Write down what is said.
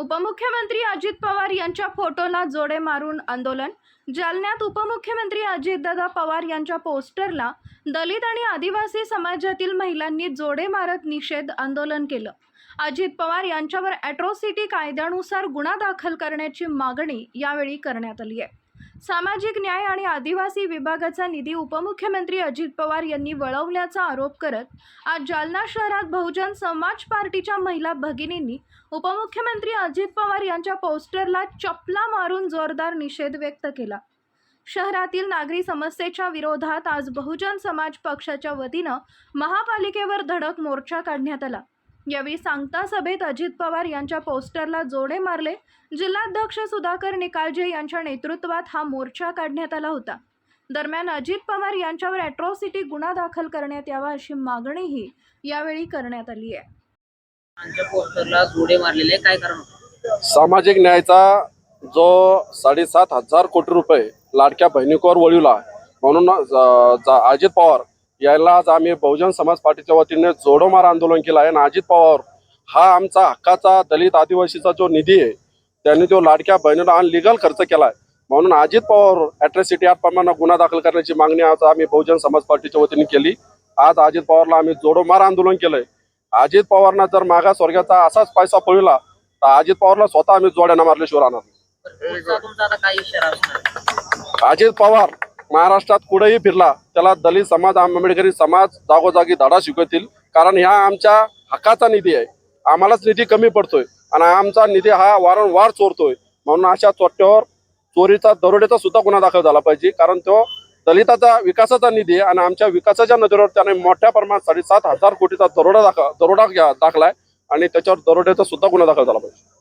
उपमुख्यमंत्री अजित पवार यांच्या फोटोला जोडे मारून आंदोलन. जालन्यात उपमुख्यमंत्री अजितदादा पवार यांच्या पोस्टरला दलित आणि आदिवासी समाजातील महिलांनी जोडे मारत निषेध आंदोलन केलं. अजित पवार यांच्यावर ॲट्रॉसिटी कायद्यानुसार गुन्हा दाखल करण्याची मागणी यावेळी करण्यात आली आहे. सामाजिक न्याय आणि आदिवासी विभागाचा निधी उपमुख्यमंत्री अजित पवार यांनी वळवल्याचा आरोप करत आज जालना शहरात बहुजन समाज पार्टीच्या महिला भगिनींनी उपमुख्यमंत्री अजित पवार यांच्या पोस्टरला चपला मारून जोरदार निषेध व्यक्त केला. शहरातील नागरी समस्येच्या विरोधात आज बहुजन समाज पक्षाच्या वतीनं महापालिकेवर धडक मोर्चा काढण्यात आला. यावेळी सांगता सभेत अजित पवार यांच्या पोस्टरला जोडे मारले. जिल्हाध्यक्ष सुधाकर निकाळजे यांच्या नेतृत्वात हा मोर्चा काढण्यात आला होता. दरम्यान अजित पवार यांच्यावर अॅट्रॉसिटी गुन्हा दाखल करण्यात यावा अशी मागणीही यावेळी करण्यात आली आहे. आमच्या पोस्टरला जोडे मारलेले काय कारण होतं? सामाजिक न्यायाचा जो साडेसात हजार कोटी रुपये लाडक्या बहिणीकोर वळवला म्हणून अजित पवार याला आज आम्ही बहुजन समाज पार्टीच्या वतीने जोडोमार आंदोलन केलं आहे. आणि अजित पवार हा आमचा हक्काचा दलित आदिवासीचा जो निधी आहे त्यांनी तो लाडक्या बहिणीला अनलिगल खर्च केला आहे. म्हणून अजित पवार अॅट्रॉसिटी ऍक्ट प्रमाणे गुन्हा दाखल करण्याची मागणी आज आम्ही बहुजन समाज पार्टीच्या वतीने केली. आज अजित पवारला आम्ही जोडोमार आंदोलन केलंय. अजित पवारना जर मागास वर्गाचा असाच पैसा पळविला तर अजित पवारला स्वतः आम्ही जोड्यानं मारल्याशिवाय राहणार अजित पवार महाराष्ट्रात कुठेही फिरला त्याला दलित समाज आंबेडकरी समाज जागोजागी धडा शिकवतील. कारण ह्या आमच्या हक्काचा निधी आहे. आम्हालाच निधी कमी पडतोय आणि आमचा निधी हा वारंवार चोरतोय. म्हणून अशा चोट्यावर चोरीचा दरोड्याचा सुद्धा गुन्हा दाखल झाला पाहिजे. कारण तो दलिताचा विकासाचा निधी आहे आणि आमच्या विकासाच्या नजरेवर त्याने मोठ्या प्रमाणात साडेसात हजार कोटीचा दरोडा दाखल दरोडा दाखलाय आणि त्याच्यावर दरोड्याचा सुद्धा गुन्हा दाखल झाला पाहिजे.